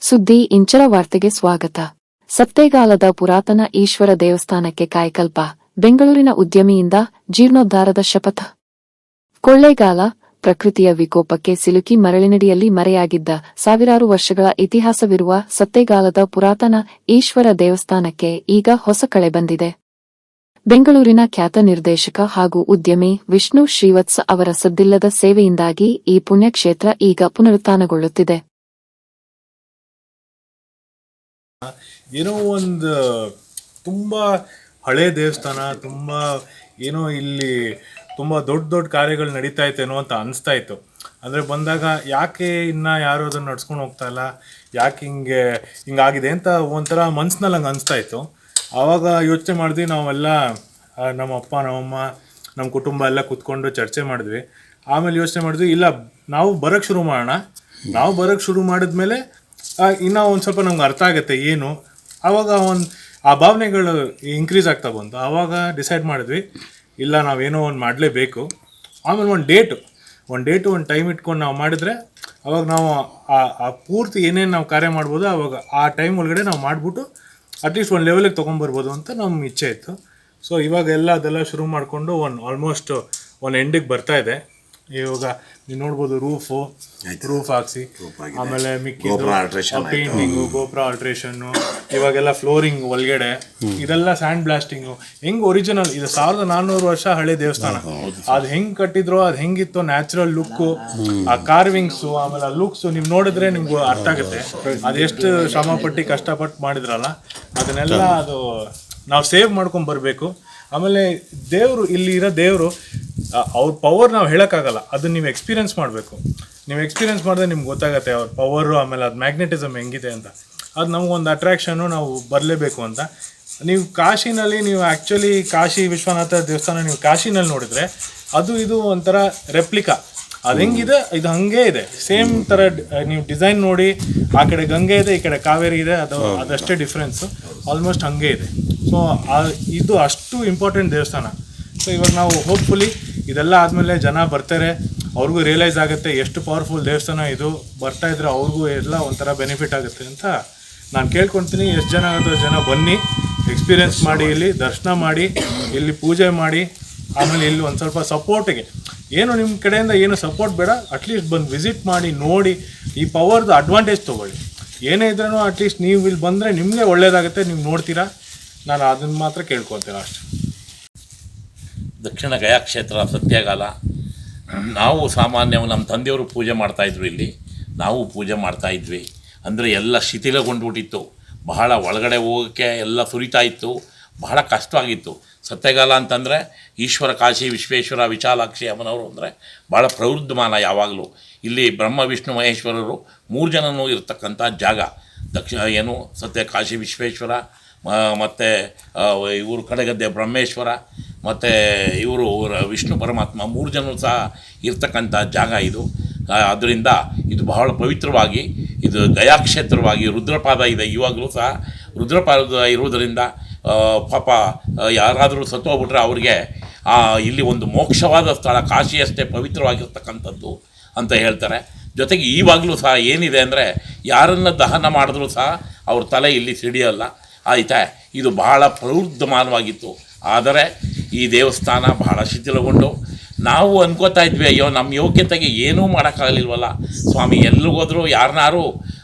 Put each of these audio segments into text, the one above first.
ಸುದ್ದಿ ಇಂಚರ ವಾರ್ತೆಗೆ ಸ್ವಾಗತ. ಸತ್ತೇಗಾಲದ ಪುರಾತನ ಈಶ್ವರ ದೇವಸ್ಥಾನಕ್ಕೆ ಕಾಯಕಲ್ಪ. ಬೆಂಗಳೂರಿನ ಉದ್ಯಮಿಯಿಂದ ಜೀರ್ಣೋದ್ಧಾರದ ಶಪಥ. ಕೊಳ್ಳೇಗಾಲ ಪ್ರಕೃತಿಯ ವಿಕೋಪಕ್ಕೆ ಸಿಲುಕಿ ಮರಳಿನಡಿಯಲ್ಲಿ ಮರೆಯಾಗಿದ್ದ ಸಾವಿರಾರು ವರ್ಷಗಳ ಇತಿಹಾಸವಿರುವ ಸತ್ತೇಗಾಲದ ಪುರಾತನ ಈಶ್ವರ ದೇವಸ್ಥಾನಕ್ಕೆ ಈಗ ಹೊಸ ಕಳೆ ಬಂದಿದೆ. ಬೆಂಗಳೂರಿನ ಖ್ಯಾತ ನಿರ್ದೇಶಕ ಹಾಗೂ ಉದ್ಯಮಿ ವಿಷ್ಣು ಶ್ರೀವತ್ಸ ಅವರ ಸದ್ದಿಲ್ಲದ ಸೇವೆಯಿಂದಾಗಿ ಈ ಪುಣ್ಯಕ್ಷೇತ್ರ ಈಗ ಪುನರುತ್ಥಾನಗೊಳ್ಳುತ್ತಿದೆ. ಏನೋ ಒಂದು, ತುಂಬ ಹಳೆ ದೇವಸ್ಥಾನ, ತುಂಬ ಏನೋ ಇಲ್ಲಿ ತುಂಬ ದೊಡ್ಡ ದೊಡ್ಡ ಕಾರ್ಯಗಳು ನಡೀತಾ ಇತ್ತೇನೋ ಅಂತ ಅನಿಸ್ತಾ ಇತ್ತು. ಅಂದರೆ ಬಂದಾಗ ಯಾಕೆ ಇನ್ನು ಯಾರು ಅದನ್ನು ನಡ್ಸ್ಕೊಂಡು ಹೋಗ್ತಾ ಇಲ್ಲ? ಯಾಕೆ ಹಿಂಗೆ ಹಿಂಗಾಗಿದೆ ಅಂತ ಒಂಥರ ಮನ್ಸಿನಲ್ಲಿ ಹಂಗೆ ಅನಿಸ್ತಾ ಇತ್ತು. ಆವಾಗ ಯೋಚನೆ ಮಾಡಿದ್ವಿ ನಾವೆಲ್ಲ ನಮ್ಮ ಅಪ್ಪ ನಮ್ಮಮ್ಮ ನಮ್ಮ ಕುಟುಂಬ ಎಲ್ಲ ಕೂತ್ಕೊಂಡು ಚರ್ಚೆ ಮಾಡಿದ್ವಿ. ಆಮೇಲೆ ಯೋಚನೆ ಮಾಡಿದ್ವಿ, ಇಲ್ಲ, ನಾವು ಬರೋಕ್ಕೆ ಶುರು ಮಾಡೋಣ. ನಾವು ಬರೋಕ್ಕೆ ಶುರು ಮಾಡಿದ್ಮೇಲೆ ಇನ್ನೂ ಒಂದು ಸ್ವಲ್ಪ ನಮ್ಗೆ ಅರ್ಥ ಆಗುತ್ತೆ ಏನು. ಆವಾಗ ಒಂದು ಆ ಭಾವನೆಗಳು ಇನ್ಕ್ರೀಸ್ ಆಗ್ತಾ ಬಂತು. ಆವಾಗ ಡಿಸೈಡ್ ಮಾಡಿದ್ವಿ, ಇಲ್ಲ, ನಾವೇನೋ ಒಂದು ಮಾಡಲೇಬೇಕು. ಆಮೇಲೆ ಒಂದು ಡೇಟು ಒಂದು ಡೇಟು ಒಂದು ಟೈಮ್ ಇಟ್ಕೊಂಡು ನಾವು ಮಾಡಿದ್ರೆ, ಅವಾಗ ನಾವು ಆ ಪೂರ್ತಿ ಏನೇನು ನಾವು ಕಾರ್ಯ ಮಾಡ್ಬೋದು, ಅವಾಗ ಆ ಟೈಮ್ ಒಳಗಡೆ ನಾವು ಮಾಡಿಬಿಟ್ಟು ಅಟ್ಲೀಸ್ಟ್ ಒಂದು ಲೆವೆಲಿಗೆ ತೊಗೊಂಬರ್ಬೋದು ಅಂತ ನಮ್ಮ ಇಚ್ಛೆ ಇತ್ತು. ಸೊ ಇವಾಗ ಎಲ್ಲ ಅದೆಲ್ಲ ಶುರು ಮಾಡಿಕೊಂಡು ಒಂದು ಆಲ್ಮೋಸ್ಟ್ ಒಂದು ಎಂಡಿಗೆ ಬರ್ತಾ ಇದೆ. ಇವಾಗ ನೀವು ನೋಡ್ಬೋದು ರೂಫು ರೂಫ್ ಹಾಕ್ಸಿ. ಆಮೇಲೆ ಮಿಕ್ಕಿದ್ದು ಪೇಂಟಿಂಗು ಗೋಪುರ ಆಲ್ಟ್ರೇಷನ್ ಇವಾಗೆಲ್ಲ ಫ್ಲೋರಿಂಗ್ ಒಳಗಡೆ ಇದೆಲ್ಲ ಸ್ಯಾಂಡ್ ಬ್ಲಾಸ್ಟಿಂಗು ಹೆಂಗ್ ಒರಿಜಿನಲ್ ಇದು ಸಾವಿರದ ನಾನ್ನೂರು ವರ್ಷ ಹಳೆ ದೇವಸ್ಥಾನ. ಅದು ಹೆಂಗ್ ಕಟ್ಟಿದ್ರು ಅದು ಹೆಂಗಿತ್ತು ನ್ಯಾಚುರಲ್ ಲುಕ್ಕು ಆ ಕಾರ್ವಿಂಗ್ಸು ಆಮೇಲೆ ಆ ಲುಕ್ಸ್ ನೀವು ನೋಡಿದ್ರೆ ನಿಮ್ಗೆ ಅರ್ಥ ಆಗುತ್ತೆ. ಅದೆಷ್ಟು ಶ್ರಮ ಪಟ್ಟಿ ಕಷ್ಟಪಟ್ಟು ಮಾಡಿದ್ರಲ್ಲ ಅದನ್ನೆಲ್ಲ ಅದು ನಾವು ಸೇವ್ ಮಾಡ್ಕೊಂಡ್ ಬರಬೇಕು. ಆಮೇಲೆ ದೇವರು ಇಲ್ಲಿ ಇರೋ ದೇವರು ಅವ್ರ ಪವರ್ ನಾವು ಹೇಳೋಕ್ಕಾಗಲ್ಲ. ಅದನ್ನ ನೀವು ಎಕ್ಸ್ಪೀರಿಯನ್ಸ್ ಮಾಡಬೇಕು. ನೀವು ಎಕ್ಸ್ಪೀರಿಯನ್ಸ್ ಮಾಡಿದ್ರೆ ನಿಮ್ಗೆ ಗೊತ್ತಾಗುತ್ತೆ ಅವ್ರ ಪವರು ಆಮೇಲೆ ಅದು ಮ್ಯಾಗ್ನೆಟಿಸಮ್ ಹೆಂಗಿದೆ ಅಂತ. ಅದು ನಮಗೊಂದು ಅಟ್ರಾಕ್ಷನು ನಾವು ಬರಲೇಬೇಕು ಅಂತ. ನೀವು ಕಾಶಿನಲ್ಲಿ ನೀವು ಆ್ಯಕ್ಚುಲಿ ಕಾಶಿ ವಿಶ್ವನಾಥ ದೇವಸ್ಥಾನ ನೀವು ಕಾಶಿನಲ್ಲಿ ನೋಡಿದರೆ ಅದು ಇದು ಒಂಥರ ರೆಪ್ಲಿಕಾ ಅದು ಹೆಂಗಿದೆ? ಇದು ಹಂಗೆ ಇದೆ. ಸೇಮ್ ಥರ ನೀವು ಡಿಸೈನ್ ನೋಡಿ ಆ ಕಡೆ ಗಂಗೆ ಇದೆ ಈ ಕಡೆ ಕಾವೇರಿ ಇದೆ ಅದು ಅದಷ್ಟೇ ಡಿಫ್ರೆನ್ಸು ಆಲ್ಮೋಸ್ಟ್ ಹಂಗೆ ಇದೆ. ಸೊ ಇದು ಅಷ್ಟು ಇಂಪಾರ್ಟೆಂಟ್ ದೇವಸ್ಥಾನ. ಸೊ ಇವಾಗ ನಾವು ಹೋಪ್ಫುಲಿ ಇದೆಲ್ಲ ಆದಮೇಲೆ ಜನ ಬರ್ತಾರೆ ಅವ್ರಿಗೂ ರಿಯಲೈಸ್ ಆಗುತ್ತೆ ಎಷ್ಟು ಪವರ್ಫುಲ್ ದೇವಸ್ಥಾನ ಇದು. ಬರ್ತಾ ಇದ್ರೆ ಅವ್ರಿಗೂ ಎಲ್ಲ ಒಂಥರ ಬೆನಿಫಿಟ್ ಆಗುತ್ತೆ ಅಂತ ನಾನು ಕೇಳ್ಕೊಳ್ತೀನಿ ಎಷ್ಟು ಜನ ಆದರೂ ಜನ ಬನ್ನಿ ಎಕ್ಸ್ಪೀರಿಯನ್ಸ್ ಮಾಡಿ ಇಲ್ಲಿ ದರ್ಶನ ಮಾಡಿ ಇಲ್ಲಿ ಪೂಜೆ ಮಾಡಿ ಆಮೇಲೆ ಇಲ್ಲಿ ಒಂದು ಸ್ವಲ್ಪ ಸಪೋರ್ಟಿಗೆ ಏನು ನಿಮ್ಮ ಕಡೆಯಿಂದ ಏನು ಸಪೋರ್ಟ್ ಬೇಡ ಅಟ್ಲೀಸ್ಟ್ ಬಂದು ವಿಸಿಟ್ ಮಾಡಿ ನೋಡಿ ಈ ಪವರ್ದು ಅಡ್ವಾಂಟೇಜ್ ತೊಗೊಳ್ಳಿ. ಏನೇ ಇದ್ರೂ ಅಟ್ಲೀಸ್ಟ್ ನೀವು ಇಲ್ಲಿ ಬಂದರೆ ನಿಮಗೆ ಒಳ್ಳೆಯದಾಗುತ್ತೆ ನೀವು ನೋಡ್ತೀರಾ. ನಾನು ಅದನ್ನು ಮಾತ್ರ ಕೇಳ್ಕೊತೀನಿ ಅಷ್ಟೇ. ದಕ್ಷಿಣ ಗಯಾ ಕ್ಷೇತ್ರ ಸತ್ಯಗಾಲ. ನಾವು ಸಾಮಾನ್ಯ ನಮ್ಮ ತಂದೆಯವರು ಪೂಜೆ ಮಾಡ್ತಾಯಿದ್ರು ಇಲ್ಲಿ. ನಾವು ಪೂಜೆ ಮಾಡ್ತಾ ಇದ್ವಿ. ಅಂದರೆ ಎಲ್ಲ ಶಿಥಿಲಗೊಂಡ್ಬಿಟ್ಟಿತ್ತು. ಬಹಳ ಒಳಗಡೆ ಹೋಗೋಕ್ಕೆ ಎಲ್ಲ ಸುರಿತಾ ಇತ್ತು. ಬಹಳ ಕಷ್ಟವಾಗಿತ್ತು. ಸತ್ಯಗಾಲ ಅಂತಂದರೆ ಈಶ್ವರ ಕಾಶಿ ವಿಶ್ವೇಶ್ವರ ವಿಶಾಲಾಕ್ಷಿ ಅಮ್ಮನವರು ಅಂದರೆ ಭಾಳ ಪ್ರವೃದ್ಧಮಾನ ಯಾವಾಗಲೂ. ಇಲ್ಲಿ ಬ್ರಹ್ಮ, ವಿಷ್ಣು, ಮಹೇಶ್ವರರು ಮೂರು ಜನನೂ ಇರತಕ್ಕಂಥ ಜಾಗ. ದಕ್ಷಿಣ ಏನು ಸತ್ಯ ಕಾಶಿ ವಿಶ್ವೇಶ್ವರ ಮತ್ತು ಇವರು ಕಡೆಗದ್ದೆ ಬ್ರಹ್ಮೇಶ್ವರ ಮತ್ತು ಇವರು ವಿಷ್ಣು ಪರಮಾತ್ಮ ಮೂರು ಜನರು ಸಹ ಇರ್ತಕ್ಕಂಥ ಜಾಗ ಇದು. ಅದರಿಂದ ಇದು ಬಹಳ ಪವಿತ್ರವಾಗಿ, ಇದು ಗಯಾಕ್ಷೇತ್ರವಾಗಿ ರುದ್ರಪಾದ ಇದೆ. ಇವಾಗಲೂ ಸಹ ರುದ್ರಪಾದ ಇರುವುದರಿಂದ ಪಾಪ ಯಾರಾದರೂ ಸತ್ತೋಗ್ಬಿಟ್ರೆ ಅವ್ರಿಗೆ ಇಲ್ಲಿ ಒಂದು ಮೋಕ್ಷವಾದ ಸ್ಥಳ, ಕಾಶಿಯಷ್ಟೇ ಪವಿತ್ರವಾಗಿರ್ತಕ್ಕಂಥದ್ದು ಅಂತ ಹೇಳ್ತಾರೆ. ಜೊತೆಗೆ ಈವಾಗಲೂ ಸಹ ಏನಿದೆ ಅಂದರೆ, ಯಾರನ್ನು ದಹನ ಮಾಡಿದ್ರೂ ಸಹ ಅವ್ರ ತಲೆ ಇಲ್ಲಿ ಸಿಡಿಯಲ್ಲ. ಆಯಿತಾ? ಇದು ಬಹಳ ಪ್ರವೃದ್ಧಮಾನವಾಗಿತ್ತು. ಆದರೆ ಈ ದೇವಸ್ಥಾನ ಬಹಳ ಶಿಥಿಲಗೊಂಡು ನಾವು ಅನ್ಕೋತಾ ಇದ್ವಿ, ಅಯ್ಯೋ ನಮ್ಮ ಯೋಗ್ಯತೆಗೆ ಏನೂ ಮಾಡೋಕ್ಕಾಗಲಿಲ್ವಲ್ಲ? ಸ್ವಾಮಿ ಎಲ್ಲಿಗೋದ್ರೂ ಯಾರನ್ನಾರು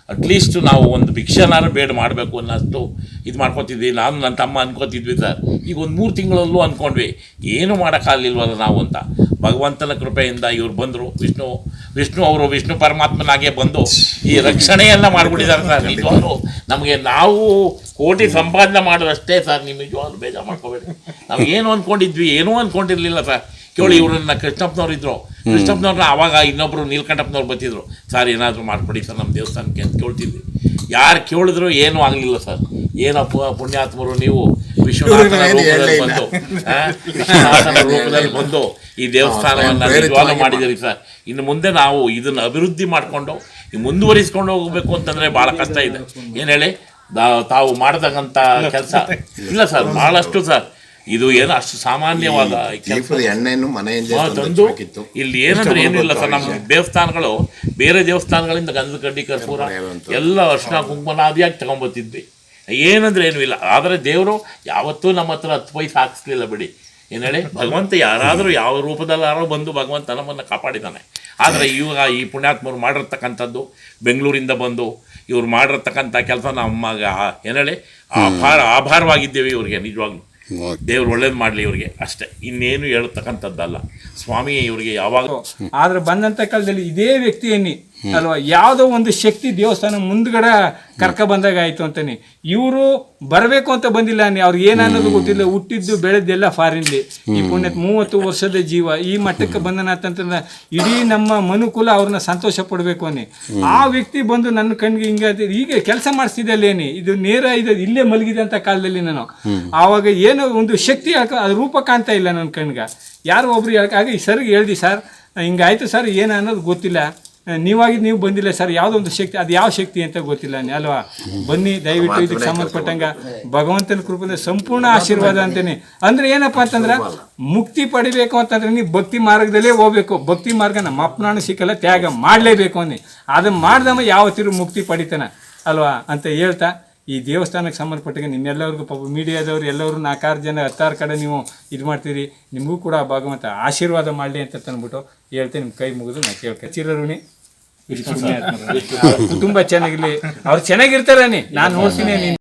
ಅಟ್ಲೀಸ್ಟ್ ನಾವು ಒಂದು ಭಿಕ್ಷನಾರು ಬೇಡ ಮಾಡಬೇಕು ಅನ್ನೋಷ್ಟು ಇದು ಮಾಡ್ಕೊತಿದ್ವಿ. ನಾನು ನನ್ನ ತಮ್ಮ ಅನ್ಕೋತಿದ್ವಿ ಸರ್. ಈಗ ಒಂದು ಮೂರು ತಿಂಗಳಲ್ಲೂ ಅಂದ್ಕೊಂಡ್ವಿ ಏನೂ ಮಾಡೋಕ್ಕಾಗಲಿಲ್ವಲ್ಲ ನಾವು ಅಂತ. ಭಗವಂತನ ಕೃಪೆಯಿಂದ ಇವ್ರು ಬಂದರು. ವಿಷ್ಣು ವಿಷ್ಣು ಅವರು ವಿಷ್ಣು ಪರಮಾತ್ಮನಾಗೆ ಬಂದು ಈ ರಕ್ಷಣೆಯನ್ನು ಮಾಡಿಬಿಟ್ಟಿದ್ದಾರೆ ಸರ್ ನಿಜವಾಗ್ಲೂ. ನಮಗೆ ನಾವು ಕೋಟಿ ಸಂಪಾದನೆ ಮಾಡೋದಷ್ಟೇ ಸರ್ ನಿಮ್ಮ ನಿಜವಾಗ್ಲೂ ಬೇಜಾರು ಮಾಡ್ಕೋಬೇಡಿ. ನಾವು ಏನು ಅಂದ್ಕೊಂಡಿದ್ವಿ ಏನೂ ಅಂದ್ಕೊಂಡಿರಲಿಲ್ಲ ಸರ್. ಕೇಳಿ ಇವರನ್ನ ಕೃಷ್ಣಪ್ಪನವ್ರು ಇದ್ರು. ಕೃಷ್ಣಪ್ಪನವ್ರನ್ನ ಆವಾಗ ಇನ್ನೊಬ್ಬರು ನೀಲ್ಕಂಠಪ್ಪನವ್ರು ಬರ್ತಿದ್ರು. ಸರ್ ಏನಾದರೂ ಮಾಡಿಕೊಡಿ ಸರ್ ನಮ್ಮ ದೇವಸ್ಥಾನಕ್ಕೆ ಅಂತ ಕೇಳ್ತಿದ್ವಿ. ಯಾರು ಕೇಳಿದ್ರು ಏನೂ ಆಗಲಿಲ್ಲ ಸರ್. ಏನಪ್ಪ ಪುಣ್ಯಾತ್ಮರು ನೀವು ವಿಶ್ವನಾಥನ ರೂಪದಲ್ಲಿ ಬಂದು ವಿಶ್ವನಾಥನ ರೂಪದಲ್ಲಿ ಬಂದು ಈ ದೇವಸ್ಥಾನವನ್ನು ನಿಜವಾಗ್ಲೂ ಮಾಡಿದಿರಿ ಸರ್. ಇನ್ನು ಮುಂದೆ ನಾವು ಇದನ್ನು ಅಭಿವೃದ್ಧಿ ಮಾಡಿಕೊಂಡು ಮುಂದುವರಿಸ್ಕೊಂಡು ಹೋಗಬೇಕು ಅಂತಂದರೆ ಭಾಳ ಕಷ್ಟ ಇದೆ. ಏನು ಹೇಳಿ? ತಾವು ಮಾಡತಕ್ಕಂಥ ಕೆಲಸ. ಇಲ್ಲ ಸರ್ ಭಾಳಷ್ಟು ಸರ್. ಇದು ಏನು ಅಷ್ಟು ಸಾಮಾನ್ಯವಾದ ತಂದು ಇಲ್ಲಿ ಏನಂದ್ರೆ ಏನಿಲ್ಲ ಸರ್ ನಮ್ಮ ದೇವಸ್ಥಾನಗಳು ಬೇರೆ ದೇವಸ್ಥಾನಗಳಿಂದ ಗಂಧದ ಕಡ್ಡಿ ಕರ್ಪೂರ ಎಲ್ಲ ಅರ್ಶಿನ ಕುಂಕುಮನಾದಿಯಾಗಿ ತಗೊಂಬತ್ತಿದ್ವಿ ಏನಂದ್ರೆ ಏನೂ ಇಲ್ಲ ಆದರೆ ದೇವರು ಯಾವತ್ತೂ ನಮ್ಮ ಹತ್ರ ಹತ್ತು ಪೈಸೆ ಹಾಕಿಸ್ಲಿಲ್ಲ ಬಿಡಿ. ಏನು ಹೇಳಿ? ಭಗವಂತ ಯಾರಾದರೂ ಯಾವ ರೂಪದಲ್ಲಾರೋ ಬಂದು ಭಗವಂತ ನಮ್ಮನ್ನು ಕಾಪಾಡಿದ್ದಾನೆ. ಆದರೆ ಇವಾಗ ಈ ಪುಣ್ಯಾತ್ಮರು ಮಾಡಿರ್ತಕ್ಕಂಥದ್ದು ಬೆಂಗಳೂರಿಂದ ಬಂದು ಇವ್ರು ಮಾಡಿರ್ತಕ್ಕಂಥ ಕೆಲಸ ನಮ್ಮಗ ಏನು ಹೇಳಿ? ಆಭಾರ ಆಭಾರವಾಗಿದ್ದೇವೆ ಇವ್ರಿಗೆ ನಿಜವಾಗ್ಲೂ. ದೇವ್ರು ಒಳ್ಳೇದು ಮಾಡಲಿ ಇವ್ರಿಗೆ ಅಷ್ಟೇ. ಇನ್ನೇನು ಹೇಳ್ತಕ್ಕಂಥದ್ದಲ್ಲ. ಸ್ವಾಮಿ ಇವರಿಗೆ ಯಾವಾಗ ಆದರೆ ಬಂದಂಥ ಕಾಲದಲ್ಲಿ ಇದೇ ವ್ಯಕ್ತಿಯನ್ನಿ ಅಲ್ವಾ? ಯಾವುದೋ ಒಂದು ಶಕ್ತಿ ದೇವಸ್ಥಾನ ಮುಂದ್ಗಡೆ ಕರ್ಕ ಬಂದಾಗ ಆಯ್ತು ಅಂತಾನೆ. ಇವರು ಬರಬೇಕು ಅಂತ ಬಂದಿಲ್ಲ ಅವ್ರಿಗೆ ಏನನ್ನೋದು ಗೊತ್ತಿಲ್ಲ. ಹುಟ್ಟಿದ್ದು ಬೆಳೆದ್ದೆಲ್ಲ ಫಾರಿನ್ಲಿ ಈ ಪುಣ್ಯ ಮೂವತ್ತು ವರ್ಷದ ಜೀವ. ಈ ಮಟ್ಟಕ್ಕೆ ಬಂದನ ಅಂತಂದ್ರೆ ಇಡೀ ನಮ್ಮ ಮನುಕುಲ ಅವ್ರನ್ನ ಸಂತೋಷ ಪಡಬೇಕು ಅನ್ನಿ. ಆ ವ್ಯಕ್ತಿ ಬಂದು ನನ್ನ ಕಣ್ಗೆ ಹಿಂಗ ಈಗ ಹೀಗೆ ಕೆಲಸ ಏನಿ? ಇದು ನೇರ ಇದು ಇಲ್ಲೇ ಮಲಗಿದಂತ ಕಾಲದಲ್ಲಿ ನಾನು. ಆವಾಗ ಏನೋ ಒಂದು ಶಕ್ತಿ ರೂಪ ಕಾಣ್ತಾ ಇಲ್ಲ ನನ್ನ ಕಣ್ಗೆ. ಯಾರೋ ಒಬ್ರು ಈ ಸರ್ಗೆ ಹೇಳ್ದಿ ಸರ್ ಹಿಂಗಾಯ್ತು ಸರ್ ಏನು ಅನ್ನೋದು ಗೊತ್ತಿಲ್ಲ. ನೀವಾಗಿ ನೀವು ಬಂದಿಲ್ಲ ಸರ್ ಯಾವುದೋ ಒಂದು ಶಕ್ತಿ ಅದು ಯಾವ ಶಕ್ತಿ ಅಂತ ಗೊತ್ತಿಲ್ಲ ನೀ ಅಲ್ವಾ? ಬನ್ನಿ ದಯವಿಟ್ಟು ಇದಕ್ಕೆ ಸಂಬಂಧಪಟ್ಟಂಗ ಭಗವಂತನ ಕೃಪೆಯಿಂದ ಸಂಪೂರ್ಣ ಆಶೀರ್ವಾದ ಅಂತೇನೆ. ಅಂದ್ರೆ ಏನಪ್ಪ ಅಂತಂದ್ರೆ ಮುಕ್ತಿ ಪಡಿಬೇಕು ಅಂತಂದ್ರೆ ನೀವು ಭಕ್ತಿ ಮಾರ್ಗದಲ್ಲೇ ಹೋಗ್ಬೇಕು. ಭಕ್ತಿ ಮಾರ್ಗ ನಮ್ಮ ಅಪ್ನಾಣ ಸಿಕ್ಕಲ್ಲ ತ್ಯಾಗ ಮಾಡಲೇಬೇಕು ಅನ್ನಿ. ಅದನ್ನ ಮಾಡ್ದಮ್ಮ ಯಾವತ್ತಿರು ಮುಕ್ತಿ ಪಡಿತಾನೆ ಅಲ್ವಾ? ಅಂತ ಹೇಳ್ತಾ ಈ ದೇವಸ್ಥಾನಕ್ಕೆ ಸಂಬಂಧಪಟ್ಟಿಗೆ ನಿಮ್ಮೆಲ್ಲರಿಗೂ ಪಾಪ ಮೀಡಿಯಾದವರು ಎಲ್ಲರೂ ನಾಲ್ಕಾರು ಜನ ಹತ್ತಾರು ಕಡೆ ನೀವು ಇದು ಮಾಡ್ತೀರಿ ನಿಮಗೂ ಕೂಡ ಭಾಗವಂತ ಆಶೀರ್ವಾದ ಮಾಡಲಿ ಅಂತ ತಂದ್ಬಿಟ್ಟು ಹೇಳ್ತೇನೆ ನಿಮ್ಮ ಕೈ ಮುಗಿದು ನಾ ಕೇಳ್ಕೆ ಚಿರಋಣಿ. ತುಂಬ ಚೆನ್ನಾಗಿರ್ಲಿ. ಅವ್ರು ಚೆನ್ನಾಗಿರ್ತಾರ ನಾನು ನೋಡ್ತೀನಿ ನೀನು